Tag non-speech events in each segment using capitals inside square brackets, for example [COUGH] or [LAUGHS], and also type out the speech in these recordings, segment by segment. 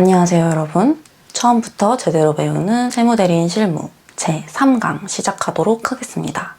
안녕하세요, 여러분. 처음부터 제대로 배우는 세무대리인 실무 제3강 시작하도록 하겠습니다.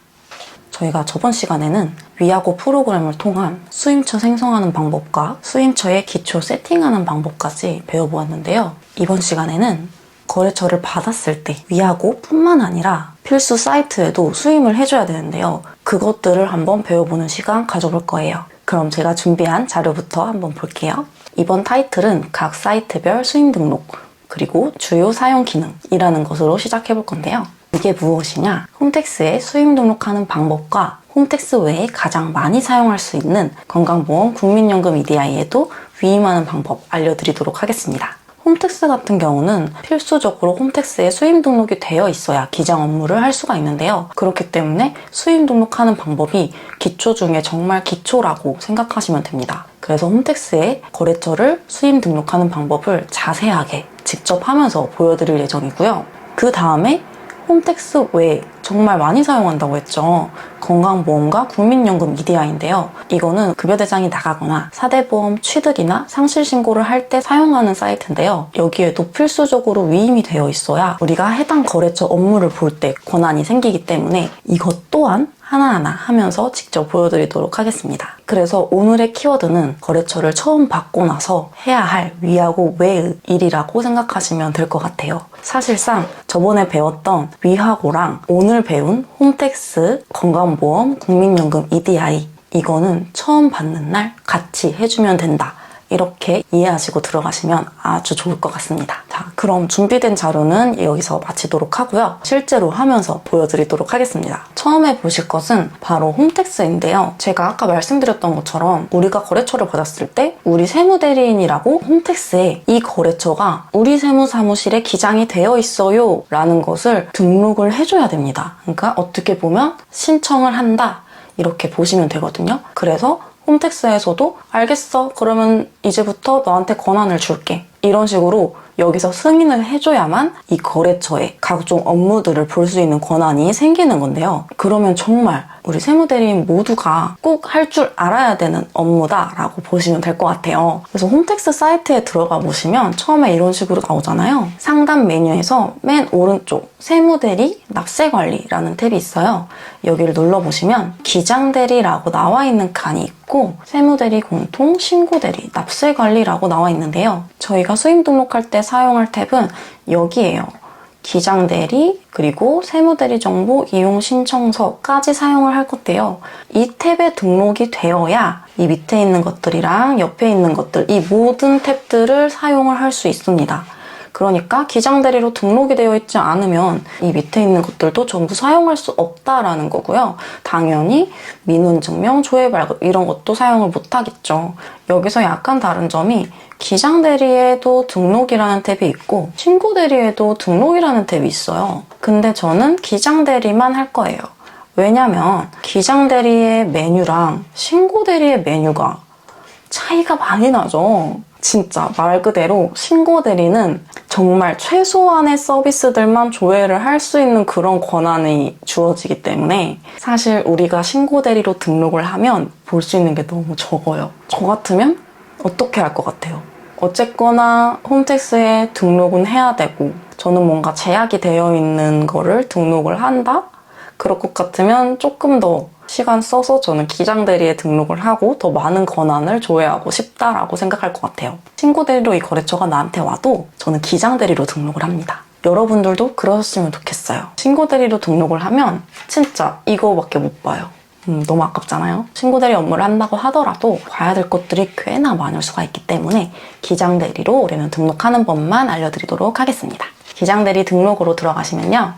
저희가 저번 시간에는 위하고 프로그램을 통한 수임처 생성하는 방법과 수임처의 기초 세팅하는 방법까지 배워보았는데요. 이번 시간에는 거래처를 받았을 때 위하고 뿐만 아니라 필수 사이트에도 수임을 해줘야 되는데요. 그것들을 한번 배워보는 시간 가져볼 거예요. 그럼 제가 준비한 자료부터 한번 볼게요. 이번 타이틀은 각 사이트별 수임 등록, 그리고 주요 사용 기능이라는 것으로 시작해 볼 건데요. 이게 무엇이냐? 홈택스에 수임 등록하는 방법과 홈택스 외에 가장 많이 사용할 수 있는 건강보험 국민연금 EDI에도 위임하는 방법 알려드리도록 하겠습니다. 홈택스 같은 경우는 필수적으로 홈택스에 수임 등록이 되어 있어야 기장 업무를 할 수가 있는데요. 그렇기 때문에 수임 등록하는 방법이 기초 중에 정말 기초라고 생각하시면 됩니다. 그래서 홈택스에 거래처를 수임 등록하는 방법을 자세하게 직접 하면서 보여드릴 예정이고요. 그 다음에 홈택스 외에 정말 많이 사용한다고 했죠. 건강보험과 국민연금 EDI인데요. 이거는 급여대장이 나가거나 사대보험 취득이나 상실신고를 할 때 사용하는 사이트인데요. 여기에도 필수적으로 위임이 되어 있어야 우리가 해당 거래처 업무를 볼 때 권한이 생기기 때문에 이것 또한 하나하나 하면서 직접 보여드리도록 하겠습니다. 그래서 오늘의 키워드는 거래처를 처음 받고 나서 해야 할 위하고 외의 일이라고 생각하시면 될 것 같아요. 사실상 저번에 배웠던 위하고랑 오늘 배운 홈택스, 건강보험, 국민연금 EDI 이거는 처음 받는 날 같이 해주면 된다. 이렇게 이해하시고 들어가시면 아주 좋을 것 같습니다. 자, 그럼 준비된 자료는 여기서 마치도록 하고요. 실제로 하면서 보여드리도록 하겠습니다. 처음에 보실 것은 바로 홈택스인데요. 제가 아까 말씀드렸던 것처럼 우리가 거래처를 받았을 때 우리 세무대리인이라고 홈택스에 이 거래처가 우리 세무사무실에 기장이 되어 있어요 라는 것을 등록을 해줘야 됩니다. 그러니까 어떻게 보면 신청을 한다 이렇게 보시면 되거든요. 그래서 홈택스에서도 알겠어. 그러면 이제부터 너한테 권한을 줄게. 이런 식으로 여기서 승인을 해줘야만 이 거래처의 각종 업무들을 볼 수 있는 권한이 생기는 건데요. 그러면 정말 우리 세무대리인 모두가 꼭 할 줄 알아야 되는 업무다라고 보시면 될 것 같아요. 그래서 홈택스 사이트에 들어가 보시면 처음에 이런 식으로 나오잖아요. 상단 메뉴에서 맨 오른쪽 세무대리 납세관리라는 탭이 있어요. 여기를 눌러보시면 기장대리라고 나와 있는 칸이 있고 세무대리 공통, 신고대리, 납세관리라고 나와 있는데요. 저희가 수임 등록할 때 사용할 탭은 여기에요. 기장 대리 그리고 세무대리 정보 이용 신청서까지 사용을 할 건데요. 이 탭에 등록이 되어야 이 밑에 있는 것들이랑 옆에 있는 것들 이 모든 탭들을 사용을 할 수 있습니다. 그러니까 기장대리로 등록이 되어 있지 않으면 이 밑에 있는 것들도 전부 사용할 수 없다라는 거고요. 당연히 민원증명, 조회발급 이런 것도 사용을 못하겠죠. 여기서 약간 다른 점이 기장대리에도 등록이라는 탭이 있고 신고대리에도 등록이라는 탭이 있어요. 근데 저는 기장대리만 할 거예요. 왜냐면 기장대리의 메뉴랑 신고대리의 메뉴가 차이가 많이 나죠. 진짜 말 그대로 신고 대리는 정말 최소한의 서비스들만 조회를 할 수 있는 그런 권한이 주어지기 때문에 사실 우리가 신고 대리로 등록을 하면 볼 수 있는 게 너무 적어요. 저 같으면 어떻게 할 것 같아요? 어쨌거나 홈택스에 등록은 해야 되고 저는 뭔가 제약이 되어 있는 거를 등록을 한다? 그럴 것 같으면 조금 더 시간 써서 저는 기장대리에 등록을 하고 더 많은 권한을 조회하고 싶다라고 생각할 것 같아요. 신고대리로 이 거래처가 나한테 와도 저는 기장대리로 등록을 합니다. 여러분들도 그러셨으면 좋겠어요. 신고대리로 등록을 하면 진짜 이거밖에 못 봐요. 음, 너무 아깝잖아요. 신고대리 업무를 한다고 하더라도 봐야 될 것들이 꽤나 많을 수가 있기 때문에 기장대리로 우리는 등록하는 법만 알려드리도록 하겠습니다. 기장대리 등록으로 들어가시면요.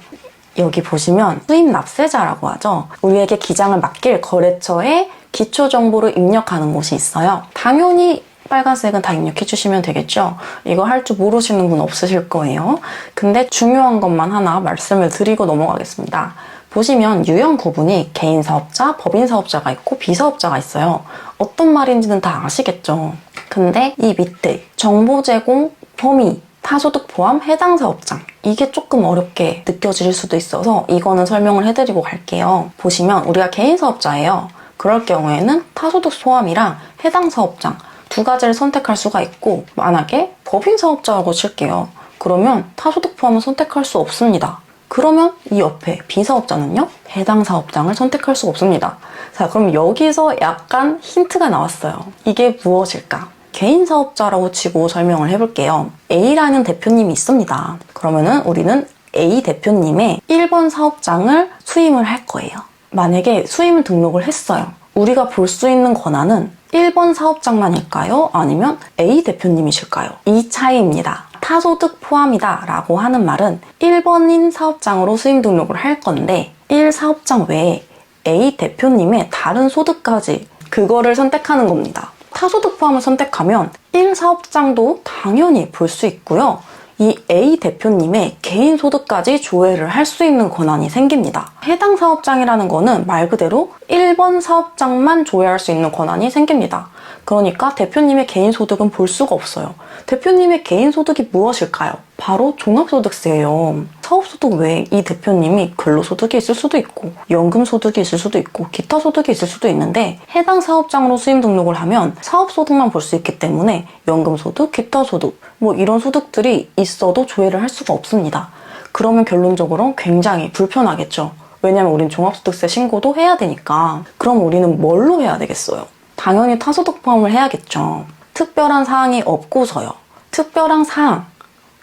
여기 보시면 수입 납세자라고 하죠. 우리에게 기장을 맡길 거래처에 기초 정보를 입력하는 곳이 있어요. 당연히 빨간색은 다 입력해 주시면 되겠죠. 이거 할 줄 모르시는 분 없으실 거예요. 근데 중요한 것만 하나 말씀을 드리고 넘어가겠습니다. 보시면 유형 구분이 개인 사업자, 법인 사업자가 있고 비사업자가 있어요. 어떤 말인지는 다 아시겠죠. 근데 이 밑에 정보 제공 범위 타소득 포함 해당 사업장 이게 조금 어렵게 느껴질 수도 있어서 이거는 설명을 해드리고 갈게요. 보시면 우리가 개인 사업자예요. 그럴 경우에는 타소득 포함이랑 해당 사업장 두 가지를 선택할 수가 있고 만약에 법인 사업자라고 칠게요. 그러면 타소득 포함은 선택할 수 없습니다. 그러면 이 옆에 비사업자는요? 해당 사업장을 선택할 수가 없습니다. 자, 그럼 여기서 약간 힌트가 나왔어요. 이게 무엇일까? 개인 사업자라고 치고 설명을 해볼게요. A라는 대표님이 있습니다. 그러면은 우리는 A 대표님의 1번 사업장을 수임을 할 거예요. 만약에 수임 등록을 했어요. 우리가 볼 수 있는 권한은 1번 사업장만일까요? 아니면 A 대표님이실까요? 이 차이입니다. 타소득 포함이다 라고 하는 말은 1번인 사업장으로 수임 등록을 할 건데 1 사업장 외에 A 대표님의 다른 소득까지 그거를 선택하는 겁니다. 타소득 포함을 선택하면 1사업장도 당연히 볼 수 있고요. 이 A 대표님의 개인 소득까지 조회를 할 수 있는 권한이 생깁니다. 해당 사업장이라는 거는 말 그대로 1번 사업장만 조회할 수 있는 권한이 생깁니다. 그러니까 대표님의 개인 소득은 볼 수가 없어요. 대표님의 개인 소득이 무엇일까요? 바로 종합소득세예요. 사업소득 외에 이 대표님이 근로소득이 있을 수도 있고 연금소득이 있을 수도 있고 기타 소득이 있을 수도 있는데 해당 사업장으로 수임 등록을 하면 사업소득만 볼 수 있기 때문에 연금소득, 기타 소득 뭐 이런 소득들이 있어도 조회를 할 수가 없습니다. 그러면 결론적으로 굉장히 불편하겠죠. 왜냐면 우린 종합소득세 신고도 해야 되니까. 그럼 우리는 뭘로 해야 되겠어요? 당연히 타소득 포함을 해야겠죠. 특별한 사항이 없고서요. 특별한 사항.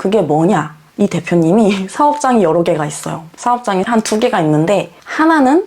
그게 뭐냐? 이 대표님이 [LAUGHS] 사업장이 여러 개가 있어요. 사업장이 한 두 개가 있는데, 하나는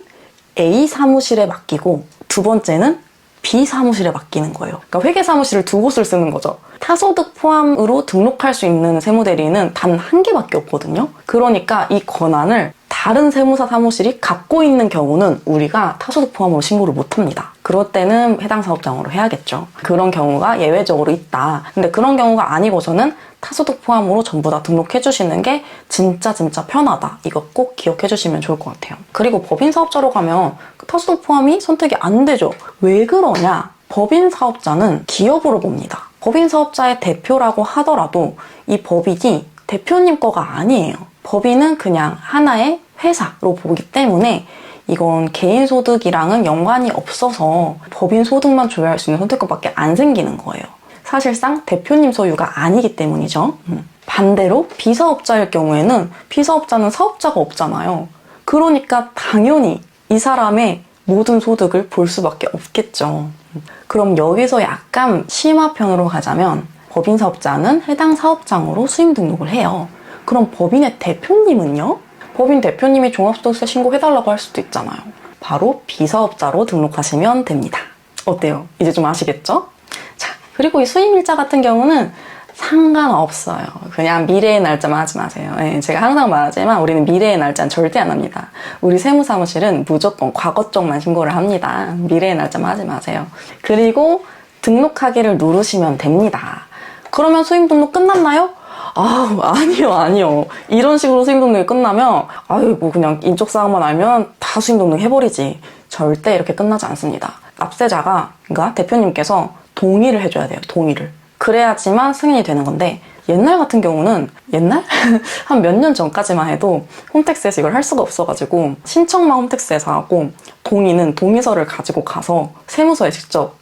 A 사무실에 맡기고, 두 번째는 B 사무실에 맡기는 거예요. 그러니까 회계 사무실을 두 곳을 쓰는 거죠. 타소득 포함으로 등록할 수 있는 세무대리는 단 한 개밖에 없거든요. 그러니까 이 권한을 다른 세무사 사무실이 갖고 있는 경우는 우리가 타소득 포함으로 신고를 못 합니다. 그럴 때는 해당 사업장으로 해야겠죠. 그런 경우가 예외적으로 있다. 근데 그런 경우가 아니고서는 타소득 포함으로 전부 다 등록해 주시는 게 진짜 진짜 편하다. 이거 꼭 기억해 주시면 좋을 것 같아요. 그리고 법인 사업자로 가면 그 타소득 포함이 선택이 안 되죠. 왜 그러냐? 법인 사업자는 기업으로 봅니다. 법인 사업자의 대표라고 하더라도 이 법인이 대표님 거가 아니에요. 법인은 그냥 하나의 회사로 보기 때문에 이건 개인 소득이랑은 연관이 없어서 법인 소득만 조회할 수 있는 선택권밖에 안 생기는 거예요. 사실상 대표님 소유가 아니기 때문이죠. 음. 반대로 비사업자일 경우에는 비사업자는 사업자가 없잖아요. 그러니까 당연히 이 사람의 모든 소득을 볼 수밖에 없겠죠. 음. 그럼 여기서 약간 심화편으로 가자면 법인 사업자는 해당 사업장으로 수임 등록을 해요. 그럼 법인의 대표님은요? 법인 대표님이 종합소득세 신고해달라고 할 수도 있잖아요. 바로 비사업자로 등록하시면 됩니다. 어때요? 이제 좀 아시겠죠? 자, 그리고 이 수임일자 같은 경우는 상관없어요. 그냥 미래의 날짜만 하지 마세요. 예, 제가 항상 말하지만 우리는 미래의 날짜는 절대 안 합니다. 우리 세무사무실은 무조건 과거 쪽만 신고를 합니다. 미래의 날짜만 하지 마세요. 그리고 등록하기를 누르시면 됩니다. 그러면 수임 등록 끝났나요? 아 아니요 아니요. 이런 식으로 등록이 끝나면 아유 뭐 그냥 인적 사항만 알면 다 등록 해버리지. 절대 이렇게 끝나지 않습니다. 납세자가 그러니까 대표님께서 동의를 해줘야 돼요 동의를. 그래야지만 승인이 되는 건데 옛날 같은 경우는 옛날? [LAUGHS] 한 몇 년 전까지만 해도 홈택스에서 이걸 할 수가 없어가지고 신청만 홈택스에서 하고 동의는 동의서를 가지고 가서 세무서에 직접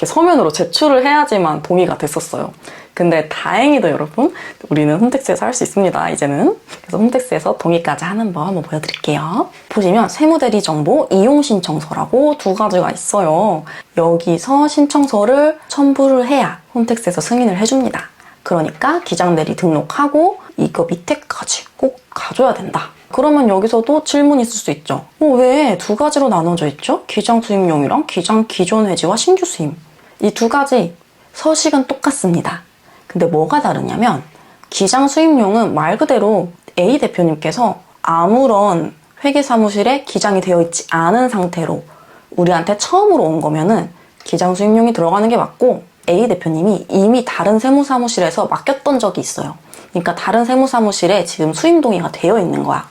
이렇게 서면으로 제출을 해야지만 동의가 됐었어요. 근데 다행히도 여러분 우리는 홈택스에서 할 수 있습니다 이제는. 그래서 홈택스에서 동의까지 하는 법 한번 보여드릴게요. 보시면 세무대리 정보 이용 신청서라고 두 가지가 있어요. 여기서 신청서를 첨부를 해야 홈택스에서 승인을 해줍니다. 그러니까 기장대리 등록하고 이거 밑에까지 꼭 가져야 된다. 그러면 여기서도 질문이 있을 수 있죠. 어, 왜? 두 가지로 나눠져 있죠? 기장 수임용이랑 기장 기존 회지와 신규 수임 이 두 가지 서식은 똑같습니다 근데 뭐가 다르냐면 기장 수임료는 말 그대로 A 대표님께서 아무런 회계 사무실에 기장이 되어 있지 않은 상태로 우리한테 처음으로 온 거면은 기장 수임료이 들어가는 게 맞고 A 대표님이 이미 다른 세무사무실에서 맡겼던 적이 있어요. 그러니까 다른 세무사무실에 지금 수임 동의가 되어 있는 거야.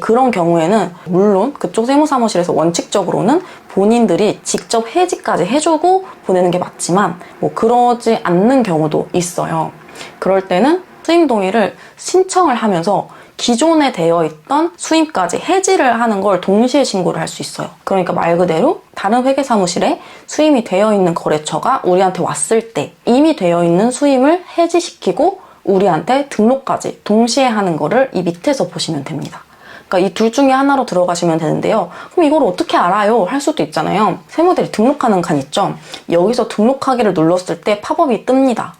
그런 경우에는 물론 그쪽 세무사무실에서 원칙적으로는 본인들이 직접 해지까지 해주고 보내는 게 맞지만 뭐 그러지 않는 경우도 있어요. 그럴 때는 수임 동의를 신청을 하면서 기존에 되어 있던 수임까지 해지를 하는 걸 동시에 신고를 할 수 있어요. 그러니까 말 그대로 다른 회계 사무실에 수임이 되어 있는 거래처가 우리한테 왔을 때 이미 되어 있는 수임을 해지시키고 우리한테 등록까지 동시에 하는 거를 이 밑에서 보시면 됩니다. 그러니까 이 둘 중에 하나로 들어가시면 되는데요. 그럼 이걸 어떻게 알아요? 할 수도 있잖아요. 세무대리 등록하는 칸 있죠? 여기서 등록하기를 눌렀을 때 팝업이 뜹니다.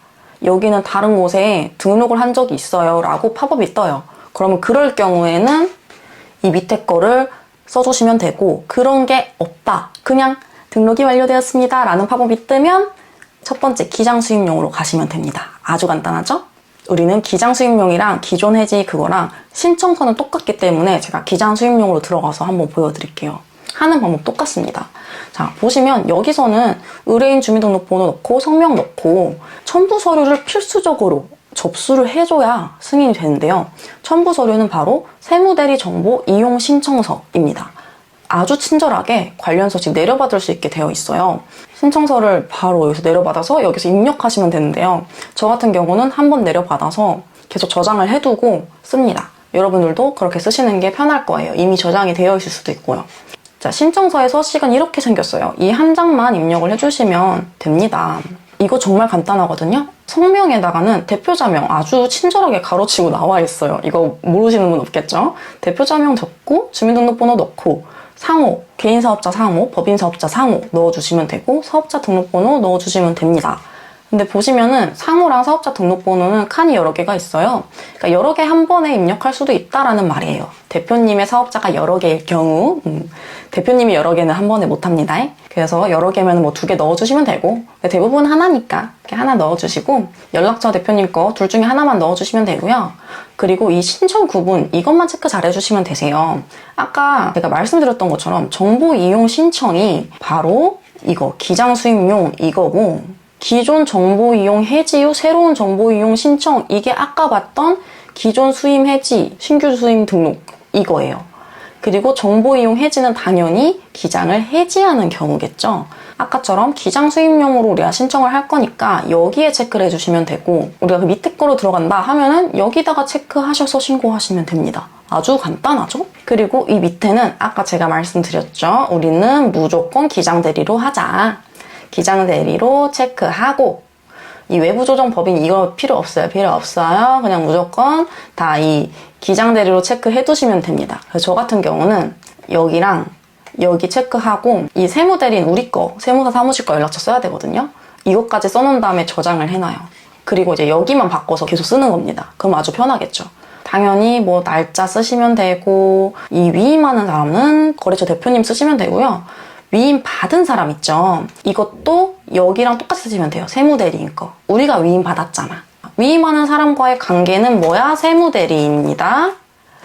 여기는 다른 곳에 등록을 한 적이 있어요. 라고 팝업이 떠요. 그러면 그럴 경우에는 이 밑에 거를 써주시면 되고 그런 게 없다. 그냥 등록이 완료되었습니다. 라는 팝업이 뜨면 첫 번째 기장 수입용으로 가시면 됩니다. 아주 간단하죠? 우리는 기장 수입용이랑 기존 해지 그거랑 신청서는 똑같기 때문에 제가 기장 수입용으로 들어가서 한번 보여드릴게요. 하는 방법 똑같습니다. 자, 보시면 여기서는 의뢰인 주민등록번호 넣고 성명 넣고 첨부 서류를 필수적으로 접수를 해줘야 승인이 되는데요. 첨부 서류는 바로 세무대리 정보 이용 신청서입니다. 아주 친절하게 관련 서식 내려받을 수 있게 되어 있어요. 신청서를 바로 여기서 내려받아서 여기서 입력하시면 되는데요. 저 같은 경우는 한 번 내려받아서 계속 저장을 해두고 씁니다. 여러분들도 그렇게 쓰시는 게 편할 거예요. 이미 저장이 되어 있을 수도 있고요. 자, 신청서의 서식은 이렇게 생겼어요. 이 한 장만 입력을 해주시면 됩니다. 이거 정말 간단하거든요. 성명에다가는 대표자명 아주 친절하게 가로치고 나와 있어요. 이거 모르시는 분 없겠죠? 대표자명 적고 주민등록번호 넣고 상호, 개인사업자 상호, 법인사업자 상호 넣어주시면 되고 사업자 등록번호 넣어주시면 됩니다. 근데 보시면은 상호랑 사업자 등록번호는 칸이 여러 개가 있어요. 그러니까 여러 개 한 번에 입력할 수도 있다라는 말이에요. 대표님의 사업자가 여러 개일 경우, 음, 대표님이 여러 개는 한 번에 못 합니다. 그래서 여러 개면 뭐 두 개 넣어주시면 되고, 대부분 하나니까 이렇게 하나 넣어주시고, 연락처 대표님 거 둘 중에 하나만 넣어주시면 되고요. 그리고 이 신청 구분, 이것만 체크 잘 해주시면 되세요. 아까 제가 말씀드렸던 것처럼 정보 이용 신청이 바로 이거, 기장 수입용 이거고, 기존 정보 이용 해지 후 새로운 정보 이용 신청 이게 아까 봤던 기존 수임 해지 신규 수임 등록 이거예요. 그리고 정보 이용 해지는 당연히 기장을 해지하는 경우겠죠. 아까처럼 기장 수입용으로 우리가 신청을 할 거니까 여기에 체크를 해주시면 되고 우리가 그 밑에 거로 들어간다 하면은 여기다가 체크하셔서 신고하시면 됩니다. 아주 간단하죠? 그리고 이 밑에는 아까 제가 말씀드렸죠. 우리는 무조건 기장 대리로 하자. 기장 대리로 체크하고 이 외부 조정 법인 이거 필요 없어요. 필요 없어요. 그냥 무조건 다 이 기장 대리로 체크해 두시면 됩니다. 저 같은 경우는 여기랑 여기 체크하고 이 세무 대리인 우리 거 세무사 사무실 거 연락처 써야 되거든요. 이것까지 써놓은 다음에 저장을 해놔요. 그리고 이제 여기만 바꿔서 계속 쓰는 겁니다. 그럼 아주 편하겠죠. 당연히 뭐 날짜 쓰시면 되고 이 위임하는 사람은 거래처 대표님 쓰시면 되고요. 위임 받은 사람 있죠. 이것도 여기랑 똑같이 쓰시면 돼요. 세무대리인 거. 우리가 위임 받았잖아. 위임하는 사람과의 관계는 뭐야? 세무대리입니다.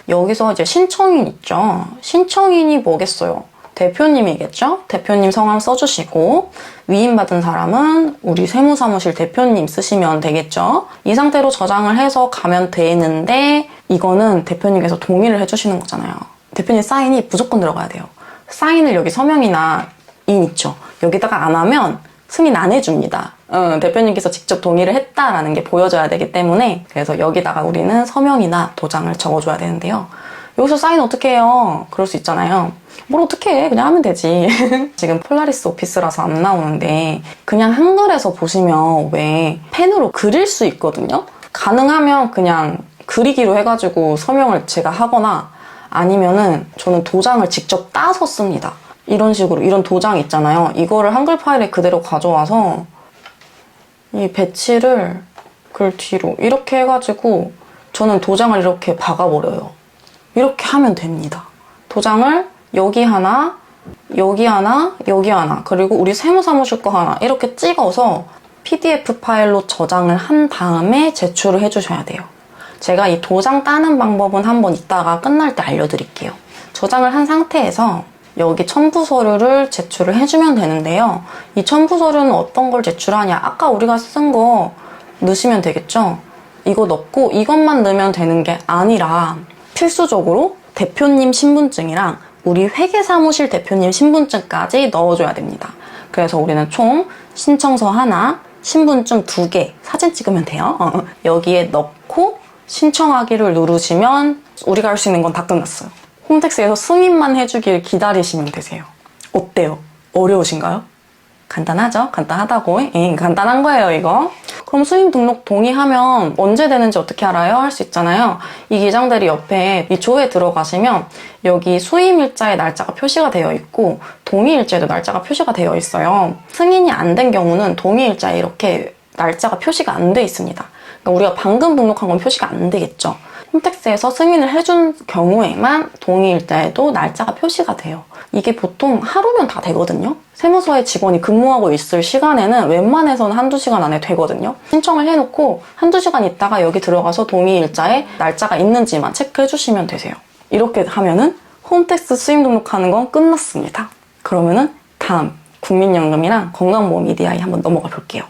여기서 이제 신청인 있죠. 신청인이 뭐겠어요? 대표님이겠죠? 대표님 성함 써주시고 위임받은 사람은 우리 세무사무실 대표님 쓰시면 되겠죠? 이 상태로 저장을 해서 가면 되는데 이거는 대표님께서 동의를 해주시는 거잖아요. 대표님 사인이 무조건 들어가야 돼요. 사인을 여기 서명이나 인 있죠. 여기다가 안 하면 승인 안 해줍니다. 어, 대표님께서 직접 동의를 했다라는 게 보여져야 되기 때문에 그래서 여기다가 우리는 서명이나 도장을 적어줘야 되는데요. 여기서 사인 어떻게 해요? 그럴 수 있잖아요. 뭘 어떻게 해? 그냥 하면 되지. [LAUGHS] 지금 폴라리스 오피스라서 안 나오는데 그냥 한글에서 보시면 왜 펜으로 그릴 수 있거든요. 가능하면 그냥 그리기로 해가지고 서명을 제가 하거나 아니면은 저는 도장을 직접 따서 씁니다. 이런 식으로 이런 도장 있잖아요. 이거를 한글 파일에 그대로 가져와서 이 배치를 글 뒤로 이렇게 해가지고 저는 도장을 이렇게 박아버려요. 이렇게 하면 됩니다. 도장을 여기 하나, 여기 하나, 여기 하나, 그리고 우리 세무사무실 거 하나 이렇게 찍어서 PDF 파일로 저장을 한 다음에 제출을 해주셔야 돼요. 제가 이 도장 따는 방법은 한번 이따가 끝날 때 알려드릴게요. 저장을 한 상태에서 여기 첨부 서류를 제출을 해주면 되는데요. 이 첨부 서류는 어떤 걸 제출하냐? 아까 우리가 쓴 거 넣으시면 되겠죠? 이거 넣고 이것만 넣으면 되는 게 아니라 필수적으로 대표님 신분증이랑 우리 회계사무실 대표님 신분증까지 넣어줘야 됩니다. 그래서 우리는 총 신청서 하나, 신분증 두 개, 사진 찍으면 돼요. [LAUGHS] 여기에 넣고 신청하기를 누르시면 우리가 할 수 있는 건 다 끝났어요. 홈택스에서 승인만 해주길 기다리시면 되세요. 어때요? 어려우신가요? 간단하죠? 간단하다고? 예, 간단한 거예요, 이거. 그럼 수임 등록 동의하면 언제 되는지 어떻게 알아요? 할 수 있잖아요. 이 기장대리 옆에 이 조에 들어가시면 여기 수임 일자의 날짜가 표시가 되어 있고 동의 일자에도 날짜가 표시가 되어 있어요. 승인이 안 된 경우는 동의 일자에 이렇게 날짜가 표시가 안 돼 있습니다. 그러니까 우리가 방금 등록한 건 표시가 안 되겠죠. 홈택스에서 승인을 해준 경우에만 동의 일자에도 날짜가 표시가 돼요. 이게 보통 하루면 다 되거든요. 세무서에 직원이 근무하고 있을 시간에는 웬만해서는 한두 시간 안에 되거든요. 신청을 해놓고 한두 시간 있다가 여기 들어가서 동의 일자에 날짜가 있는지만 체크해 주시면 되세요. 이렇게 하면은 홈택스 수임 등록하는 건 끝났습니다. 그러면은 다음 국민연금이랑 건강보험 EDI 한번 넘어가 볼게요.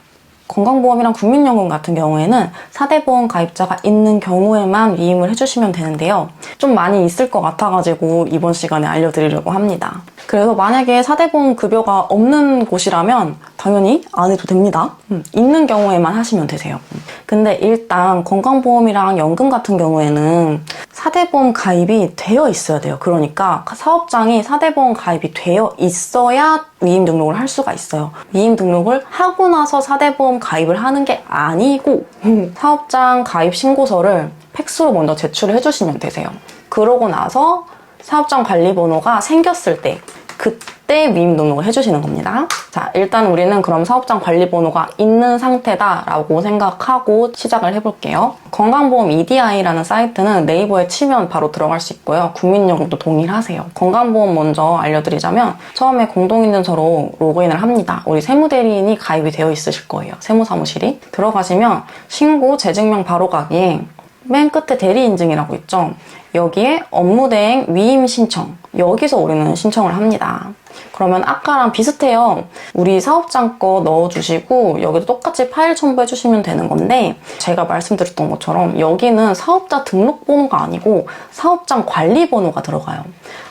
건강보험이랑 국민연금 같은 경우에는 4대 보험 가입자가 있는 경우에만 위임을 해주시면 되는데요. 좀 많이 있을 것 같아가지고 이번 시간에 알려드리려고 합니다. 그래서 만약에 4대 보험 급여가 없는 곳이라면 당연히 안 해도 됩니다. 음, 있는 경우에만 하시면 되세요. 음. 근데 일단 건강보험이랑 연금 같은 경우에는 4대 보험 가입이 되어 있어야 돼요. 그러니까 사업장이 4대 보험 가입이 되어 있어야 위임 등록을 할 수가 있어요. 위임 등록을 하고 나서 4대 보험 가입을 하는 게 아니고 사업장 가입 신고서를 팩스로 먼저 제출을 해주시면 되세요. 그러고 나서 사업장 관리번호가 생겼을 때 그때 위임 등록을 해주시는 겁니다. 자, 일단 우리는 그럼 사업장 관리번호가 있는 상태다라고 생각하고 시작을 해볼게요. 건강보험 EDI라는 사이트는 네이버에 치면 바로 들어갈 수 있고요. 국민연금도 동일하세요. 건강보험 먼저 알려드리자면 처음에 공동인증서로 로그인을 합니다. 우리 세무대리인이 가입이 되어 있으실 거예요. 세무사무실이. 들어가시면 신고 재증명 바로 가기에 맨 끝에 대리 인증이라고 있죠. 여기에 업무 대행 위임 신청. 여기서 우리는 신청을 합니다. 그러면 아까랑 비슷해요. 우리 사업장 거 넣어주시고 여기도 똑같이 파일 첨부해 주시면 되는 건데 제가 말씀드렸던 것처럼 여기는 사업자 등록번호가 아니고 사업장 관리번호가 들어가요.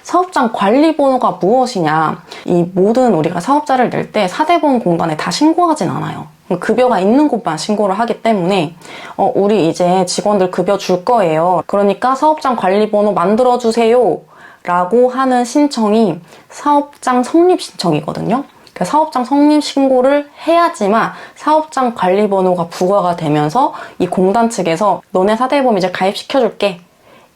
사업장 관리번호가 무엇이냐? 이 모든 우리가 사업자를 낼 때 사대보험 공단에 다 신고하진 않아요. 급여가 있는 곳만 신고를 하기 때문에 어, 우리 이제 직원들 급여 줄 거예요. 그러니까 사업장 관리번호 만들어 주세요. 라고 하는 신청이 사업장 성립 신청이거든요. 그 사업장 성립 신고를 해야지만 사업장 관리번호가 부과가 되면서 이 공단 측에서 너네 사대보험 이제 가입시켜줄게.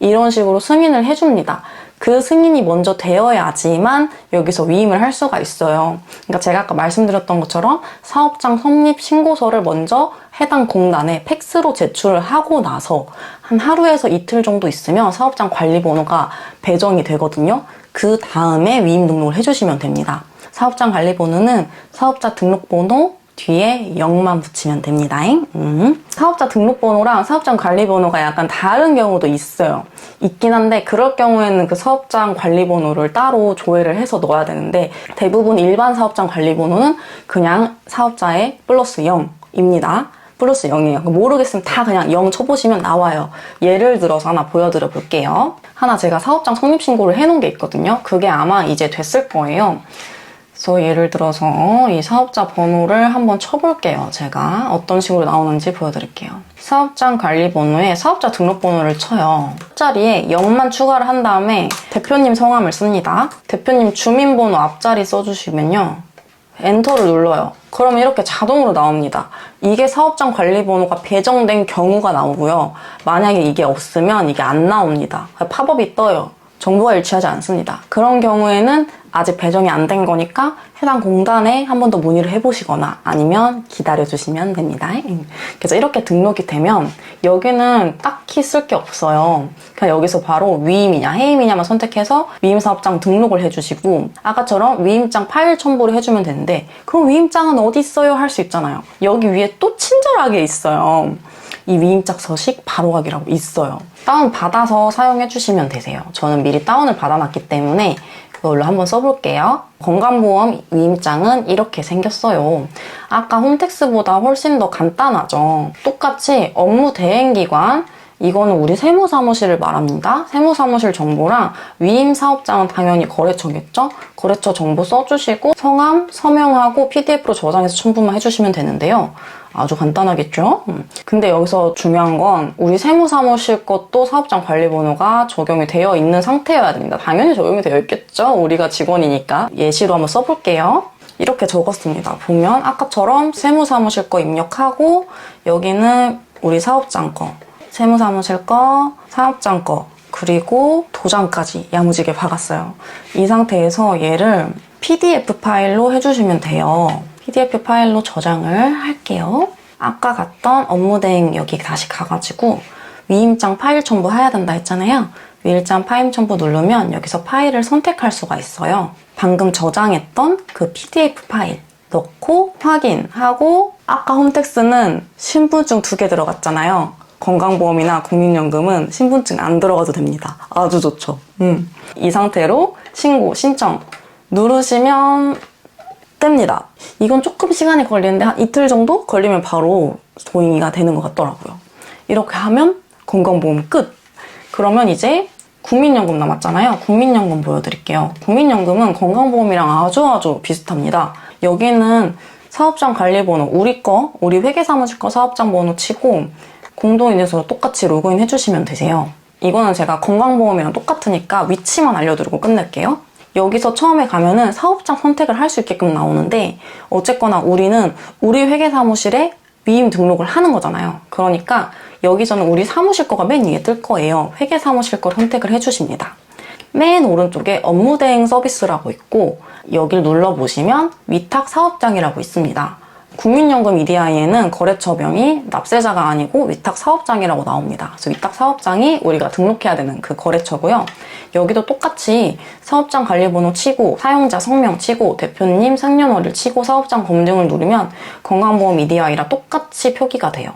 이런 식으로 승인을 해줍니다. 그 승인이 먼저 되어야지만 여기서 위임을 할 수가 있어요. 그러니까 제가 아까 말씀드렸던 것처럼 사업장 성립 신고서를 먼저 해당 공단에 팩스로 제출을 하고 나서 한 하루에서 이틀 정도 있으면 사업장 관리 번호가 배정이 되거든요. 그 다음에 위임 등록을 해주시면 됩니다. 사업장 관리 번호는 사업자 등록 번호 뒤에 0만 붙이면 됩니다. 음. 사업자 등록번호랑 사업장 관리번호가 약간 다른 경우도 있어요. 있긴 한데 그럴 경우에는 그 사업장 관리번호를 따로 조회를 해서 넣어야 되는데 대부분 일반 사업장 관리번호는 그냥 사업자의 플러스 0입니다. 플러스 0이에요. 모르겠으면 다 그냥 0 쳐보시면 나와요. 예를 들어서 하나 보여드려 볼게요. 하나 제가 사업장 성립신고를 해놓은 게 있거든요. 그게 아마 이제 됐을 거예요. 그래서 예를 들어서 이 사업자 번호를 한번 쳐볼게요. 제가 어떤 식으로 나오는지 보여드릴게요. 사업장 관리 번호에 사업자 등록 번호를 쳐요. 앞자리에 0만 추가를 한 다음에 대표님 성함을 씁니다. 대표님 주민번호 앞자리 써주시면요. 엔터를 눌러요. 그럼 이렇게 자동으로 나옵니다. 이게 사업장 관리 번호가 배정된 경우가 나오고요. 만약에 이게 없으면 이게 안 나옵니다. 팝업이 떠요. 정보가 일치하지 않습니다. 그런 경우에는 아직 배정이 안 된 거니까 해당 공단에 한 번 더 문의를 해보시거나 아니면 기다려주시면 됩니다. 그래서 이렇게 등록이 되면 여기는 딱히 쓸 게 없어요. 그냥 여기서 바로 위임이냐 해임이냐만 선택해서 위임 사업장 등록을 해주시고 아까처럼 위임장 파일 첨부를 해주면 되는데 그럼 위임장은 어디 있어요? 할 수 있잖아요. 여기 위에 또 친절하게 있어요. 이 위임장 서식 바로가기라고 있어요. 다운 받아서 사용해 주시면 되세요. 저는 미리 다운을 받아놨기 때문에 그걸로 한번 써볼게요. 건강보험 위임장은 이렇게 생겼어요. 아까 홈택스보다 훨씬 더 간단하죠. 똑같이 업무 대행기관, 이거는 우리 세무사무실을 말합니다. 세무사무실 정보랑 위임 사업장은 당연히 거래처겠죠? 거래처 정보 써주시고 성함, 서명하고 PDF로 저장해서 첨부만 해주시면 되는데요. 아주 간단하겠죠? 음. 근데 여기서 중요한 건 우리 세무사무실 것도 사업장 관리번호가 적용이 되어 있는 상태여야 됩니다. 당연히 적용이 되어 있겠죠? 우리가 직원이니까. 예시로 한번 써볼게요. 이렇게 적었습니다. 보면 아까처럼 세무사무실 거 입력하고 여기는 우리 사업장 거, 세무사무실 거, 사업장 거, 그리고 도장까지 야무지게 박았어요. 이 상태에서 얘를 PDF 파일로 해주시면 돼요. PDF 파일로 저장을 할게요. 아까 갔던 업무 대행 여기 다시 가가지고 위임장 파일 첨부 해야 된다 했잖아요. 위임장 파일 첨부 누르면 여기서 파일을 선택할 수가 있어요. 방금 저장했던 그 PDF 파일 넣고 확인하고 아까 홈택스는 신분증 두 개 들어갔잖아요. 건강보험이나 국민연금은 신분증 안 들어가도 됩니다. 아주 좋죠. 음. 이 상태로 신고, 신청 누르시면 뜹니다. 이건 조금 시간이 걸리는데 한 이틀 정도 걸리면 바로 도잉이가 되는 것 같더라고요. 이렇게 하면 건강보험 끝. 그러면 이제 국민연금 남았잖아요. 국민연금 보여드릴게요. 국민연금은 건강보험이랑 아주 아주 비슷합니다. 여기는 사업장 관리번호, 우리 거, 우리 회계사무실 거 사업장 번호 치고 공동인증서로 똑같이 로그인 해주시면 되세요. 이거는 제가 건강보험이랑 똑같으니까 위치만 알려드리고 끝낼게요. 여기서 처음에 가면은 사업장 선택을 할 수 있게끔 나오는데 어쨌거나 우리는 우리 회계 사무실에 위임 등록을 하는 거잖아요. 그러니까 여기서는 우리 사무실 거가 맨 위에 뜰 거예요. 회계 사무실 걸 선택을 해주십니다. 맨 오른쪽에 업무 대행 서비스라고 있고 여길 눌러보시면 위탁 사업장이라고 있습니다. 국민연금 EDI에는 거래처명이 납세자가 아니고 위탁 사업장이라고 나옵니다. 그래서 위탁 사업장이 우리가 등록해야 되는 그 거래처고요. 여기도 똑같이 사업장 관리번호 치고 사용자 성명 치고 대표님 생년월일 치고 사업장 검증을 누르면 건강보험 EDI랑 똑같이 표기가 돼요.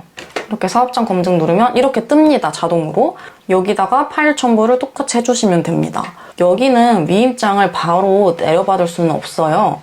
이렇게 사업장 검증 누르면 이렇게 뜹니다 자동으로 여기다가 파일 첨부를 똑같이 해주시면 됩니다 여기는 위임장을 바로 내려받을 수는 없어요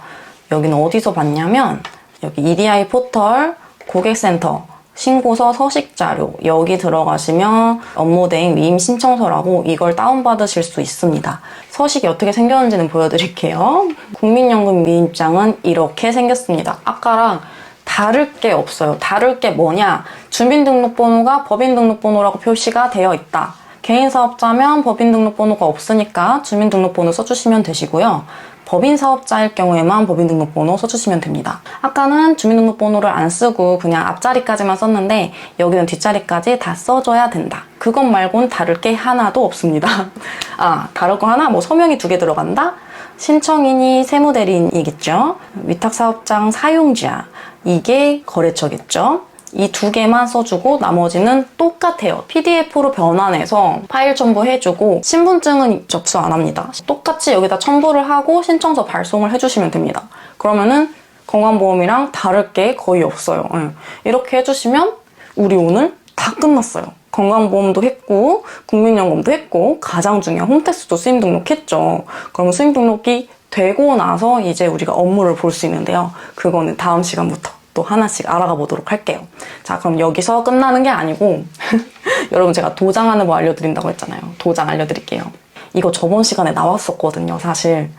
여기는 어디서 받냐면 여기 EDI 포털 고객센터 신고서 서식 자료 여기 들어가시면 업무 대행 위임 신청서라고 이걸 다운받으실 수 있습니다. 서식이 어떻게 생겼는지는 보여드릴게요. 국민연금 위임장은 이렇게 생겼습니다. 아까랑 다를 게 없어요. 다를 게 뭐냐? 주민등록번호가 법인등록번호라고 표시가 되어 있다. 개인 사업자면 법인등록번호가 없으니까 주민등록번호 써주시면 되시고요. 법인 사업자일 경우에만 법인등록번호 써주시면 됩니다. 아까는 주민등록번호를 안 쓰고 그냥 앞자리까지만 썼는데 여기는 뒷자리까지 다 써줘야 된다. 그것 말고는 다를 게 하나도 없습니다. [LAUGHS] 아, 다를 거 하나? 뭐 서명이 두 개 들어간다? 신청인이 세무대리인이겠죠. 위탁사업장 사용자. 이게 거래처겠죠. 이 두 개만 써주고 나머지는 똑같아요. PDF로 변환해서 파일 첨부해주고 신분증은 접수 안 합니다. 똑같이 여기다 첨부를 하고 신청서 발송을 해주시면 됩니다. 그러면은 건강보험이랑 다를 게 거의 없어요. 예. 이렇게 해주시면 우리 오늘 다 끝났어요. 건강보험도 했고 국민연금도 했고 가장 중요한 홈택스도 수임 등록했죠. 그럼 수임 등록이 되고 나서 이제 우리가 업무를 볼 수 있는데요. 그거는 다음 시간부터 또 하나씩 알아가 보도록 할게요. 자, 그럼 여기서 끝나는 게 아니고 [LAUGHS] 여러분 제가 도장하는 거 알려드린다고 했잖아요. 도장 알려드릴게요. 이거 저번 시간에 나왔었거든요, 사실.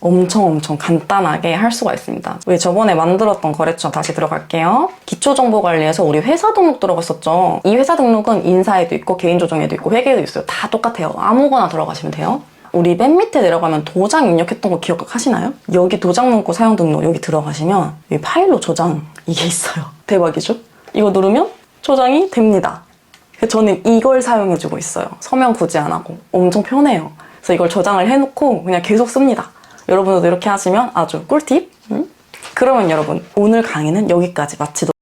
엄청 엄청 간단하게 할 수가 있습니다. 우리 저번에 만들었던 거래처 다시 들어갈게요. 기초정보관리에서 우리 회사 등록 들어갔었죠. 이 회사 등록은 인사에도 있고 개인조정에도 있고 회계에도 있어요. 다 똑같아요. 아무거나 들어가시면 돼요. 우리 맨 밑에 내려가면 도장 입력했던 거 기억하시나요? 여기 도장 문구 사용 등록 여기 들어가시면 여기 파일로 저장 이게 있어요. [LAUGHS] 대박이죠? 이거 누르면 저장이 됩니다. 저는 이걸 사용해주고 있어요. 서명 굳이 안 하고. 엄청 편해요. 그래서 이걸 저장을 해놓고 그냥 계속 씁니다. 여러분들도 이렇게 하시면 아주 꿀팁. 음? 그러면 여러분 오늘 강의는 여기까지 마치도록